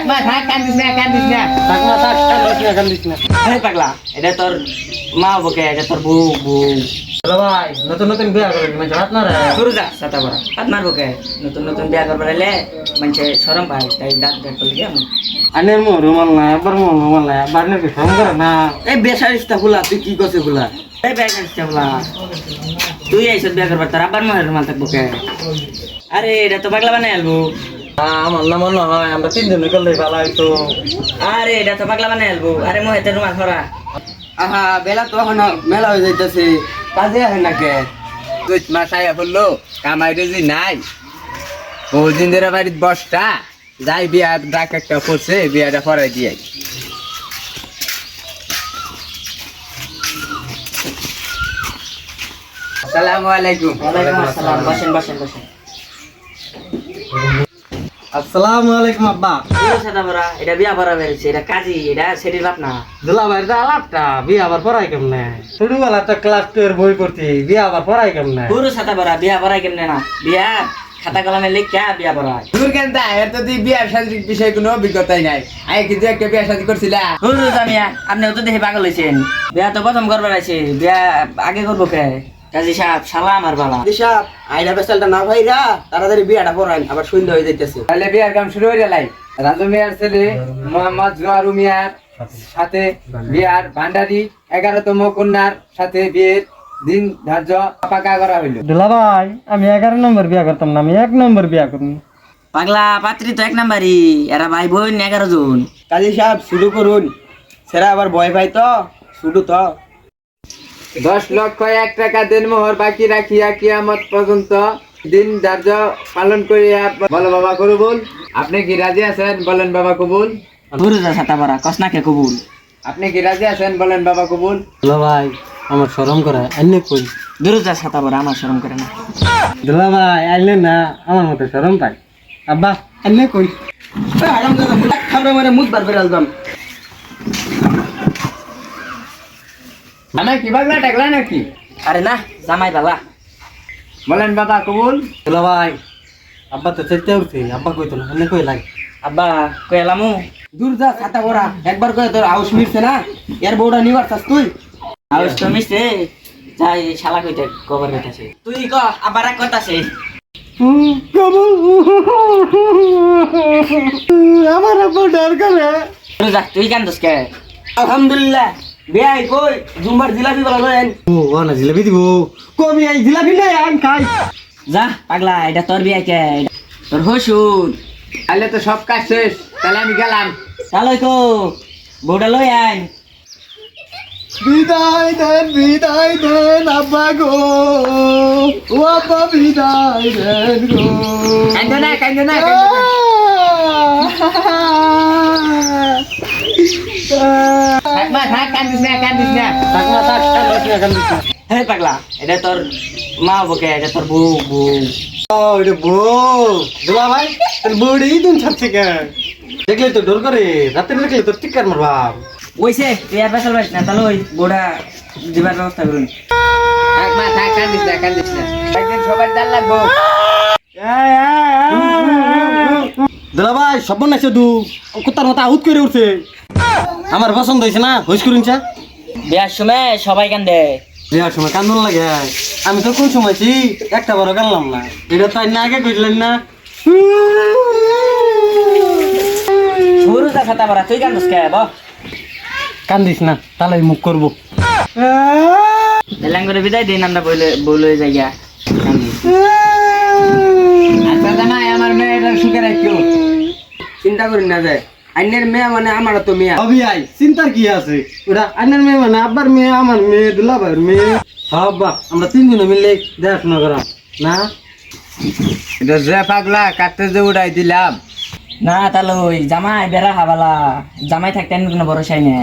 থাক মা থাক কান্দিস না কান্দিস না থাক না থাক কান্দিস না কান্দিস না এই পাগলা এটা তোর মা বকে এটা তোর বউ বউ হ্যালো ভাই নতুন নতুন বিয়া করেন মানে হাত না রে শুরু যা সাতা বড় হাত মারবো কে নতুন নতুন বিয়া করবার এলে মানুষে সরম পায় তাই দাঁত দাঁত করলে কি এমন আনে মো রুমাল না আবার মো রুমাল না আবার নাকি ফোন করে না এই বেসারিস্তা ফুলা তুই কি করছে ফুলা এই বেসারিস্তা ফুলা তুই আইস বিয়া করবার তোর আবার মনে রুমাল থাকব কে আরে এটা তো পাগলা বানাই আলবো আমার না মনে হয় আমরা তিনজন করলে ভালো হইতো আরে এটা তো পাগলা বানাই আলবো। আরে রুমাল ভরা আহা বেলা তো এখন মেলা হয়ে যাইতেছে। কাজে আহে না কে? তুই মাসায় বলল কামাই রুজি নাই। বহুদিন ধরে বাড়ির বসটা। যাই বিয়া ডাক একটা করছে বিয়াটা পরাই দিয়ে আসসালামু আলাইকুম। ওয়ালাইকুম আসসালাম বসেন বসেন বসেন। আসসালামু আলাইকুম আব্বা। এটা বিয়া ভরা বেরিয়েছে এটা কাজী এটা সেটির বাপ না? দুলা ভাই দা আলাপটা বিয়া আবার পড়াই কেমনে? ছোটবেলা তো ক্লাস টু এর বই করতি বিয়া আবার পড়াই কেমনে? পুরো সাদা ভরা বিয়া ভরাই কেমনে না? বিয়া? খাতা কলমে লিখা বিয়া দূর কেন তা এর তো বিয়ার শাদীর বিষয়ে কোনো অভিজ্ঞতাই নাই। আগে কিন্তু একটা বিয়া শাদী করছিলা। হুরু জামিয়া আপনি তো দেখে পাগল হয়েছেন বিয়া তো প্রথম করবার আছে বিয়া আগে করব কে? কাজী সাহেব শালা আমার বালা। দিশা আইডা পেশালটা না ভাইরা তাড়াতাড়ি বিয়াটা পড়ান আবার সন্ধ্যা হয়ে যাইতেছে। তাহলে বিয়ার কাম শুরু হয়ে গেলাই রাজু মিয়ার ছেলে মোহাম্মদ জোয়ারু মিয়ার সাথে বিয়ার ভান্ডারি এগারোতম কন্যার সাথে বিয়ের দিন ধার্য পাকা করা হইল। দুলা ভাই আমি এগারো নম্বর বিয়া করতাম না আমি এক নম্বর বিয়া করুন পাগলা পাত্রী তো এক নাম্বারই এরা ভাই বোন এগারো জন। কাজী সাহেব শুরু করুন। সেরা আবার ভয় পাই তো শুরু তো। দশ লক্ষ এক টাকা দেন মোহর বাকি রাখিয়া কিয়ামত পর্যন্ত দিন ধার্য পালন করিয়া বলো বাবা কবুল? আপনি কি রাজি আছেন? বলেন বাবা কবুল। হুরু যা সাতা ভরা কসনাকে কবুল? আপনি কি রাজি আছেন? বলেন বাবা কবুল। দুলা ভাই আমার শরম করে এনে কই? দূর যা সাতা ভরা আমার শরম করে না। দুলা ভাই আইলে না আমার মতো শরম পাই। আব্বা এনে কই? খাবার মানে মুখ বার করে আলবাম আমি কি বাগলা টাকলা নাকি? আরে না জামাই বালা। বলেন বাবা কবুল। দুলা ভাই আব্বা তো চেতে উঠছে আব্বা কইতো না এনে কই লাগে? আব্বা কই এলামু? দূর যা ছাতা করা একবার করে তোর আউস মিটছে না? এর বউটা নিবার চাস তুই? আউস তো মিশছে যাই শালা কইতে কবার কইতাছে। তুই ক আবার এক কইতাছে আমার আব্বা ডর করে। দূর যা তুই কান্দস কে? আলহামদুলিল্লাহ। বিয়াই কই জুম্বার জিলাপি বলা লয়েন ও না জিলাপি দিব। কবি আই জিলাপি নাই আন খাই। যা পাগলা এটা তোর বিয়া কে? তোর হসুর তাহলে তো সব কাজ শেষ তাহলে আমি গেলাম। চালই তো বউটা লই আইন বিদায় দেন বিদায় দেন আব্বা গো। ও আব্বা বিদায় দেন গো। কান্দো না কান্দো না কান্দো না। থাক মা থাক কান্দিস না কান্দিস না। থাক না থাক কান্দিস না কান্দিস না। হে পাগলা এটা তোর মা বকে এটা তোর বউ বউ। ও এটা বউ। দুলা ভাই তোর বউড়ি দিন ছাড়ছে কে দেখলে তো ডর করে রাতে দেখলে তো টিকার মারবাম ওইছে তুই আর পেশাল পাইস না তাহলে ওই বউটা দিবার ব্যবস্থা করুন। থাক মা থাক কান্দিস না কান্দিস না। একদিন সবার জাল লাগবো। দুলা ভাই সব নাইছে দু। কুত্তার মতো করে উঠছে। আমার পছন্দ হয়েছে না? হইস করুন চা। বিয়ার সময় সবাই কান্দে। বিয়ার সময় কান্দন লাগে। আমি তো কোন সময় ছি একটা বড় কানলাম না। এটা তো না আগে কইলেন না। যা খাতা ভরা তুই কান্দস কে ব? কান্দিস না তাহলে মুখ করব। এলাম করে বিদায় দিন আমরা বলে বলে যাই গা আচ্ছা জামাই আমার মেয়েটার সুখে রাখিও। চিন্তা করি না যায় আইনের মেয়ে মানে আমার তো মেয়ে। অবি আই চিন্তার কি আছে? ওরা আইনের মেয়ে মানে আব্বার মেয়ে আমার মেয়ে দুলা ভাইয়ের মেয়ে আব্বা আমরা তিনজনে মিলে দেখাশোনা করা না? এটা যে পাগলা কাটতে যে উড়াই দিলাম। না তাহলে ওই জামাই বেড়া হাবালা জামাই থাকতে কোনো ভরসাই নেই।